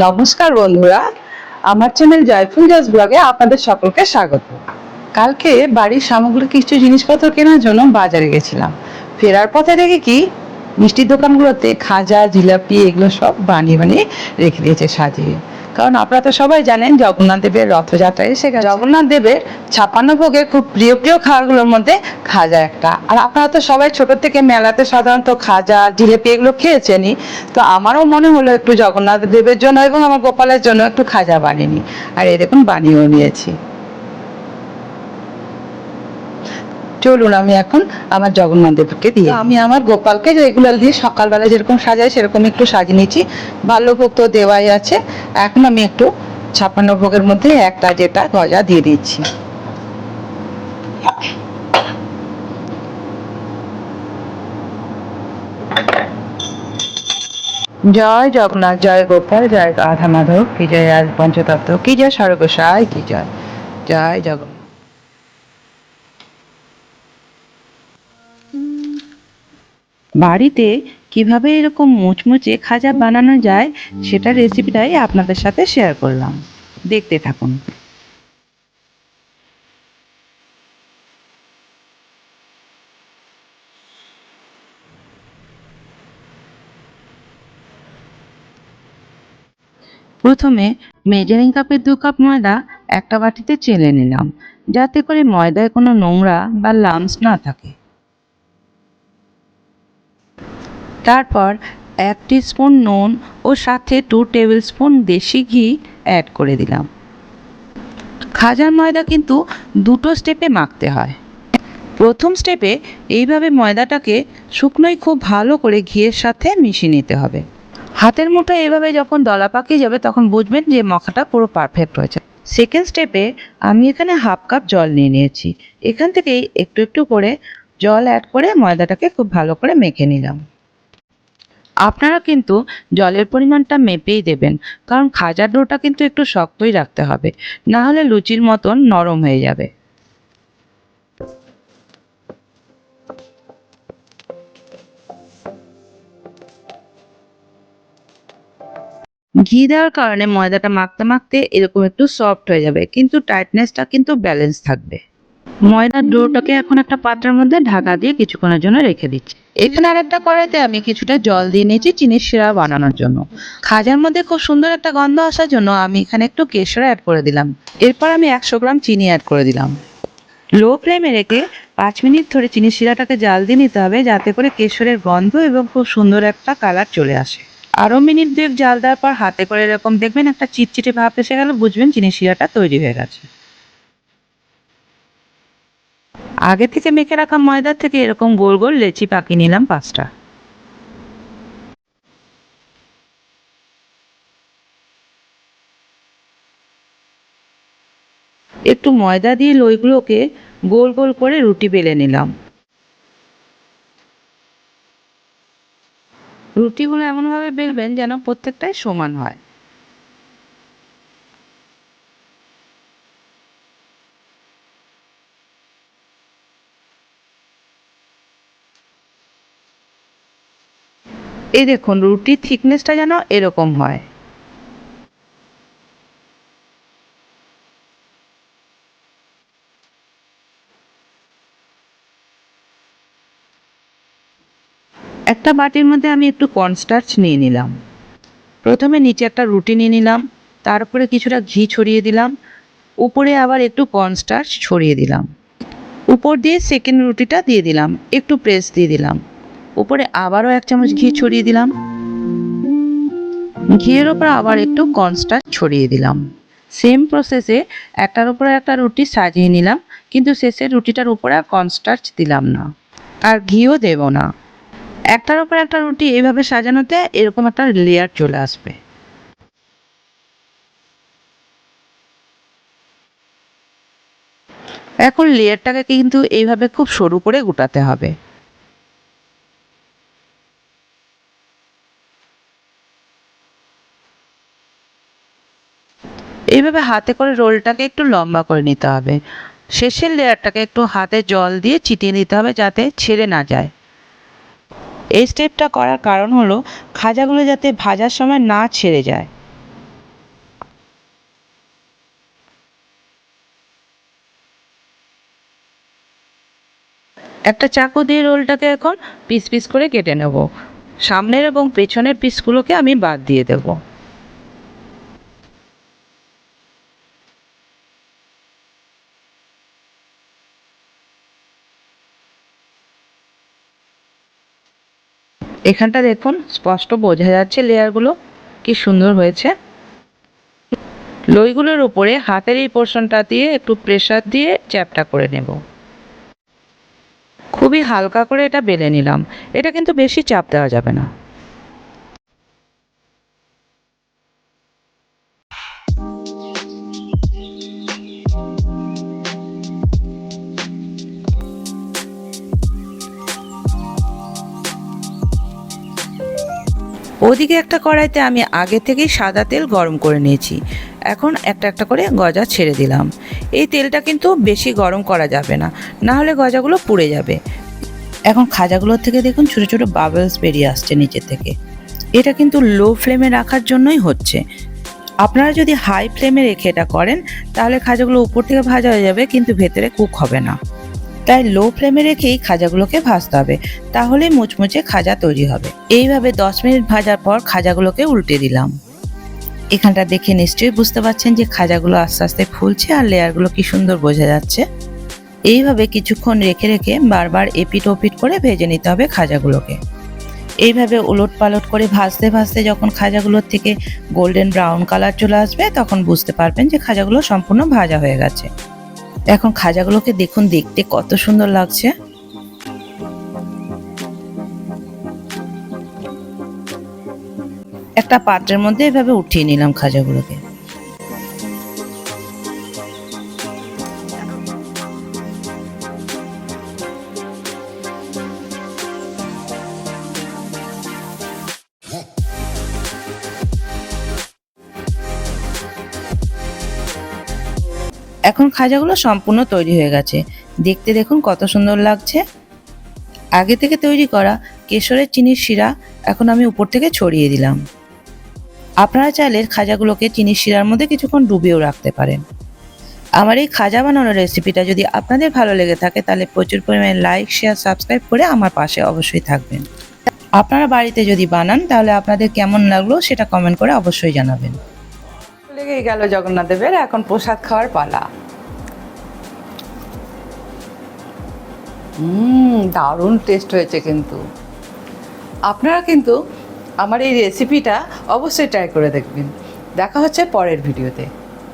নমস্কার বন্ধুরা, আমার চ্যানেল জয়ফুল জাস ব্লগে আপনাদের সকলকে স্বাগত। কালকে বাড়ির সামগ্রী কিছু জিনিসপত্র কেনার জন্য বাজারে গেছিলাম। ফেরার পথে দেখি কি, মিষ্টির দোকানগুলোতে খাজা, জিলাপি, এগুলো সব বানিয়ে বানিয়ে রেখে দিয়েছে সাজিয়ে। কারণ আপনারা তো সবাই জানেন জগন্নাথ দেবের রথযাত্রা এসে গেছে জগন্নাথ দেবের ছাপান্ন ভোগের খুব প্রিয় প্রিয় খাবারগুলোর মধ্যে খাজা একটা। আর আপনারা তো সবাই ছোট থেকে মেলাতে সাধারণত খাজা, জিলেপি এগুলো খেয়েছেনই। তো আমারও মনে হলো একটু জগন্নাথ দেবের জন্য এবং আমার গোপালের জন্য একটু খাজা বানিয়ে আর এরকম বানিয়েও নিয়েছি। চলুন আমি এখন আমার জগন্নাথ দেবকে দিয়ে আমি আমার গোপালকে এগুলো দিয়ে সকালবেলা যেরকম সাজাই সেরকম একটু সাজিয়ে নিয়েছি বাল্যভোগ তো দেওয়াই আছে। এখন আমি একটু ছাপ্পান্ন ভোগের মধ্যে একটা যেটা গজা দিয়ে দিচ্ছি। জয় জগন্নাথ জয় গোপাল জয় রাধা মাধব কি জয় পঞ্চতত্ত্ব কি জয় সর্বসাই কি জয় জয় জগন্নাথ। বাড়িতে কীভাবে এরকম মুচমুচে খাজা বানানো যায় সেটার রেসিপিটাই আপনাদের সাথে শেয়ার করলাম। দেখতে থাকুন। প্রথমে মেজারিং কাপের দু কাপ ময়দা একটা বাটিতে চেলে নিলাম, যাতে করে ময়দায় কোনো নোংরা বা লামস না থাকে। তারপর এক স্পুন নুন ও সাথে টু টেবিল স্পুন দেশি ঘি অ্যাড করে দিলাম। খাজার ময়দা কিন্তু দুটো স্টেপে মাখতে হয়। প্রথম স্টেপে এইভাবে ময়দাটাকে শুকনোই খুব ভালো করে ঘিয়ের সাথে মিশিয়ে নিতে হবে। হাতের মুঠো এভাবে যখন দলা পাকিয়ে যাবে তখন বুঝবেন যে মাখাটা পুরো পারফেক্ট হয়েছে। সেকেন্ড স্টেপে আমি এখানে হাফ কাপ জল নিয়ে নিয়েছি। এখান থেকেই একটু একটু করে জল অ্যাড করে ময়দাটাকে খুব ভালো করে মেখে নিলাম। আপনারা কিন্তু জলের পরিমাণটা মেপেই দেবেন, কারণ খাজার ডোটা কিন্তু একটু শক্তই রাখতে হবে, না হলে লুচির মতন নরম হয়ে যাবে। ঘি দেওয়ার কারণে ময়দাটা মাখতে মাখতে এরকম একটু সফট হয়ে যাবে, কিন্তু টাইটনেসটা কিন্তু ব্যালেন্স থাকবে। ময়দার ডোটাকে এখন একটা পাত্রের মধ্যে ঢাকা দিয়ে কিছুক্ষণের জন্য রেখে দিচ্ছি। এখানে আরেকটা কড়াইতে আমি কিছুটা জল দিয়ে নিয়েছি চিনির শিরা বানানোর জন্য। খাজার মধ্যে খুব সুন্দর একটা গন্ধ আসার জন্য আমি এখানে একটু কেশর অ্যাড করে দিলাম। এরপর আমি একশো গ্রাম চিনি অ্যাড করে দিলাম। লো ফ্লেমে রেখে পাঁচ মিনিট ধরে চিনির শিরাটাকে জাল দিয়ে নিতে হবে, যাতে করে কেশরের গন্ধ এবং খুব সুন্দর একটা কালার চলে আসে। আরও মিনিট দুয়েক জাল দেওয়ার পর হাতে করে এরকম দেখবেন একটা চিটচিটে ভাব এসে গেলে, বুঝবেন চিনির শিরাটা তৈরি হয়ে গেছে। আগে থেকে মেখে রাখা ময়দার থেকে এরকম গোল গোল লেচি পাকিয়ে নিলাম পাঁচটা। একটু ময়দা দিয়ে লইগুলোকে গোল গোল করে রুটি বেলে নিলাম। রুটিগুলো এমনভাবে বেলবেন যেন প্রত্যেকটাই সমান হয়। এই দেখুন, রুটির থিকনেসটা যেন এরকম হয়। একটা বাটির মধ্যে আমি একটু কর্নস্টার্চ নিয়ে নিলাম। প্রথমে নিচে একটা রুটি নিয়ে নিলাম তার উপরে কিছুটা ঘি ছড়িয়ে দিলাম, উপরে আবার একটু কর্নস্টার্চ ছড়িয়ে দিলাম। উপর দিয়ে সেকেন্ড রুটিটা দিয়ে দিলাম, একটু প্রেস দিয়ে দিলাম। উপরে আবারও এক চামচ ঘি ছড়িয়ে দিলাম। ঘিয়ের ওপর আবার একটু কর্নস্টার্চ ছড়িয়ে দিলাম। সেম প্রসেসে একটার উপরে একটা রুটি সাজিয়ে নিলাম, কিন্তু শেষে রুটিটার উপরে আর কর্নস্টার্চ দিলাম না। আর ঘিও দেব না। একটার উপর একটা রুটি এইভাবে সাজানোতে এরকম একটা লেয়ার চলে আসবে। এখন লেয়ারটাকে কিন্তু এইভাবে খুব সরু করে গোটাতে হবে। এইভাবে হাতে করে রোলটাকে একটু লম্বা করে নিতে হবে। শেষের লেয়ারটাকে একটু হাতে জল দিয়ে চিটিয়ে দিতে হবে যাতে ছেড়ে না যায়। এই স্টেপটা করার কারণ হলো খাজাগুলো যাতে ভাজার সময় না ছেড়ে যায়। একটা চাকু দিয়ে রোলটাকে এখন পিস পিস করে কেটে নেব। সামনের এবং পেছনের পিসগুলোকে আমি বাদ দিয়ে দেবো। এখানটা দেখুন, স্পষ্ট বোঝা যাচ্ছে লেয়ারগুলো কি সুন্দর হয়েছে। লইগুলোর উপরে হাতের এই পোর্শনটা দিয়ে একটু প্রেশার দিয়ে চ্যাপটা করে নেব। খুবই হালকা করে এটা বেলে নিলাম। এটা কিন্তু বেশি চাপ দেওয়া যাবে না। ওদিকে একটা কড়াইতে আমি আগে থেকেই সাদা তেল গরম করে নিয়েছি। এখন একটা একটা করে গজা ছেড়ে দিলাম। এই তেলটা কিন্তু বেশি গরম করা যাবে না না হলে গজাগুলো পুড়ে যাবে। এখন খাজাগুলোর থেকে দেখুন ছোটো ছোটো বাবলস বেরিয়ে আসছে নিচে থেকে। এটা কিন্তু লো ফ্লেমে রাখার জন্যই হচ্ছে। আপনারা যদি হাই ফ্লেমে রেখে এটা করেন, তাহলে খাজাগুলো উপর থেকে ভাজা হয়ে যাবে, কিন্তু ভেতরে কুক হবে না। তাই লো ফ্লেমে রেখেই খাজাগুলোকে ভাজতে হবে। তাহলে মুচমুচে খাজা তৈরি হবে। এইভাবে দশ মিনিট ভাজার পর খাজাগুলোকে উল্টে দিলাম। এখানটা দেখে নিশ্চয়ই বুঝতে পারছেন যে খাজাগুলো আস্তে আস্তে ফুলছে আর লেয়ারগুলো কি সুন্দর বোঝা যাচ্ছে। এইভাবে কিছুক্ষণ রেখে রেখে বারবার এপিট ওপিট করে ভেজে নিতে হবে খাজাগুলোকে। এইভাবে উলট পালট করে ভাজতে ভাজতে যখন খাজাগুলোর থেকে গোল্ডেন ব্রাউন কালার চলে আসবে, তখন বুঝতে পারবেন যে খাজাগুলো সম্পূর্ণ ভাজা হয়ে গেছে। এখন খাজাগুলোকে দেখুন দেখতে কত সুন্দর লাগছে। একটা পাত্রের মধ্যে এভাবে উঠিয়ে নিলাম খাজাগুলোকে। এখন খাজাগুলো সম্পূর্ণ তৈরি হয়ে গেছে। দেখতে দেখুন কত সুন্দর লাগছে। আগে থেকে তৈরি করা কেশরের চিনির শিরা এখন আমি উপর থেকে ছড়িয়ে দিলাম। আপনারা চাইলে খাজাগুলোকে চিনির শিরার মধ্যে কিছুক্ষণ ডুবিয়েও রাখতে পারেন। আমার এই খাজা বানানোর রেসিপিটা যদি আপনাদের ভালো লেগে থাকে, তাহলে প্রচুর পরিমাণে লাইক, শেয়ার, সাবস্ক্রাইব করে আমার পাশে অবশ্যই থাকবেন। আপনারা বাড়িতে যদি বানান, তাহলে আপনাদের কেমন লাগল সেটা কমেন্ট করে অবশ্যই জানাবেন। লেগেই গেল জগন্নাথ দেবের এখন প্রসাদ খাওয়ার পালা। দারুণ টেস্ট হয়েছে কিন্তু। আপনারা কিন্তু আমার এই রেসিপিটা অবশ্যই ট্রাই করে দেখবেন। দেখা হচ্ছে পরের ভিডিওতে